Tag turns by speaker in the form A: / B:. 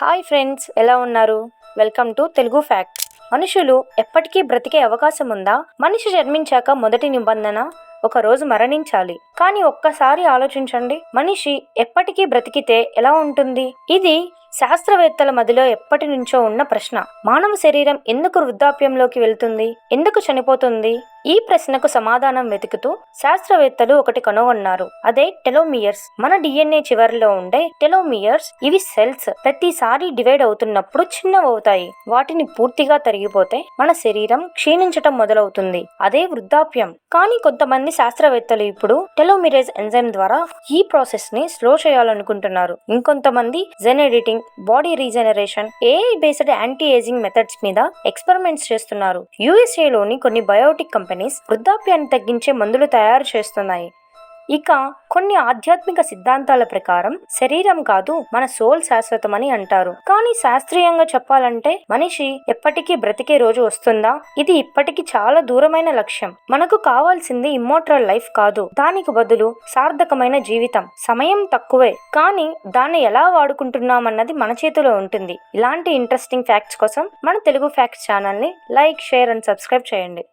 A: Hi friends ఎలా ఉన్నారు? Welcome to Telugu fact మనుషులు ఎప్పటికీ బ్రతికే అవకాశం ఉందా? మనిషి జన్మించాక మొదటి నిబంధన? ఒక రోజు మరణించాలి. కానీ ఒక్కసారి ఆలోచించండి మనిషి ఎప్పటికీ బ్రతికితే ఎలా ఉంటుంది? ఇది శాస్త్రవేత్తల మదిలో ఎప్పటి నుంచో ఉన్న ప్రశ్న. మానవ శరీరం ఎందుకు వృద్ధాప్యంలోకి వెళ్తుంది? ఎందుకు చనిపోతుంది? ఈ ప్రశ్నకు సమాధానం వెతుకుతూ శాస్త్రవేత్తలు ఒకటి కనుగొన్నారు. అదే టెలోమియర్స్. మన డిఎన్ఏ చివరిలో ఉండే టెలోమియర్స్ ఇవి సెల్స్ ప్రతిసారి డివైడ్ అవుతున్నప్పుడు చిన్నవవుతాయి. వాటిని పూర్తిగా తరిగిపోతే మన శరీరం క్షీణించటం మొదలవుతుంది. అదే వృద్ధాప్యం. కానీ కొంతమంది శాస్త్రవేత్తలు ఇప్పుడు టెలోమిరేజ్ ఎంజైమ్ ద్వారా ఈ ప్రాసెస్ని స్లో చేయాలనుకుంటున్నారు. ఇంకొంతమంది gene editing body regeneration AI based anti aging methods మీద ఎక్స్పెరిమెంట్స్ చేస్తున్నారు. యుఎస్ఏలోని కొన్ని బయోటిక్ కంపెనీస్ వృద్ధాప్యాన్ని తగ్గించే మందులు తయారు చేస్తున్నాయి. ఇక కొన్ని ఆధ్యాత్మిక సిద్ధాంతాల ప్రకారం శరీరం కాదు మన సోల్ శాశ్వతమని అంటారు. కానీ శాస్త్రీయంగా చెప్పాలంటే మనిషి ఎప్పటికీ బ్రతికే రోజు వస్తుందా? ఇది ఇప్పటికీ చాలా దూరమైన లక్ష్యం. మనకు కావాల్సింది ఇమ్మోటల్ లైఫ్ కాదు. దానికి బదులు సార్థకమైన జీవితం. సమయం తక్కువే. కానీ దాన్ని ఎలా వాడుకుంటున్నామన్నది మన చేతిలో ఉంటుంది. ఇలాంటి ఇంట్రెస్టింగ్ ఫ్యాక్ట్స్ కోసం మన తెలుగు ఫ్యాక్ట్స్ ఛానల్ని లైక్ షేర్ అండ్ సబ్స్క్రైబ్ చేయండి.